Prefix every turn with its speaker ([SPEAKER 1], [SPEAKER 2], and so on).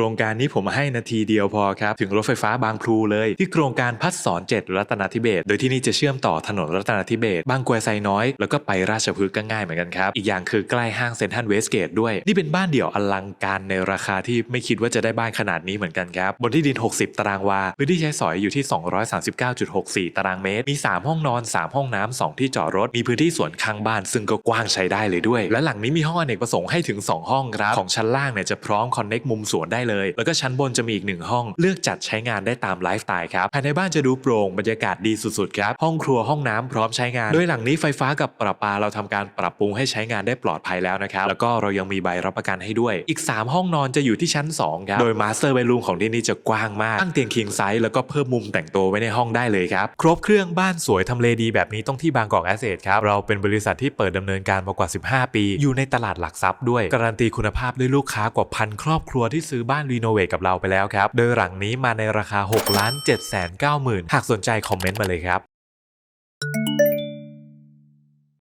[SPEAKER 1] โครงการนี้ผมให้นาทีเดียวพอครับ ถึงรถไฟฟ้าบางพลูเลย ที่โครงการพัฒสอนเจ็ดรัตนทิเบศโดยที่นี่จะเชื่อมต่อถนนรัตนทิเบศบางกวยไซน้อย แล้วก็ไปราชพฤกษ์ก็ง่ายเหมือนกันครับ อีกอย่างคือใกล้ห้างเซ็นทรัลเวสเกตด้วย นี่เป็นบ้านเดี่ยวอลังการในราคาที่ไม่คิดว่าจะได้บ้านขนาดนี้เหมือนกันครับ บนที่ดิน 60 ตารางวาพื้นที่ใช้สอยอยู่ที่ 239.64 ตารางเมตร มี 3 ห้องนอน 3 ห้องน้ำ2ที่จอดรถมีพื้นที่สวนข้างบ้าน ซึ่งก็กว้างใช้ได้เลยด้วย และหลังนี้มีห้องอเนกประสงค์ให้ถึง 2 ห้องครับของชั้นล่างเนี่ยจะพร้อมคอนเน็กมุมสวนได้เลย แล้วก็ชั้นบนจะมีอีกหนึ่งห้อง เลือกจัดใช้งานได้ตามไลฟ์สไตล์ครับภายในบ้านจะดูโปร่งบรรยากาศดีสุดๆครับห้องครัวห้องน้ำพร้อมใช้งาน โดยหลังนี้ไฟฟ้ากับประปาเราทำการปรับปรุงให้ใช้งานได้ปลอดภัยแล้วนะครับแล้วก็เรายังมีใบรับประกันให้ด้วย อีก 3 ห้องนอนจะอยู่ที่ชั้น2ครับโดยมาสเตอร์เบดรูมของที่นี่จะกว้างมากตั้งเตียงคิงไซส์แล้วก็เพิ่มมุมแต่งตัวไว้ในห้องได้เลยครับครบเครื่องบ้านสวยทำเลดีแบบนี้ต้องที่บางกอกแอสเซทครับเราเป็นบริษัทที่เปิดดำเนินการมากว่า 15 ปี อยู่ในตลาดหลักทรัพย์ด้วยการันตีคุณภาพด้วยลูกค้ากว่าพันครอบครัวที่ซื้อบ้านรีโนเวทกับเราไปแล้วครับ โดยหลังนี้มาในราคา6ล้าน7 9 0 0 0 0หากสนใจคอมเมนต์มาเลยครับ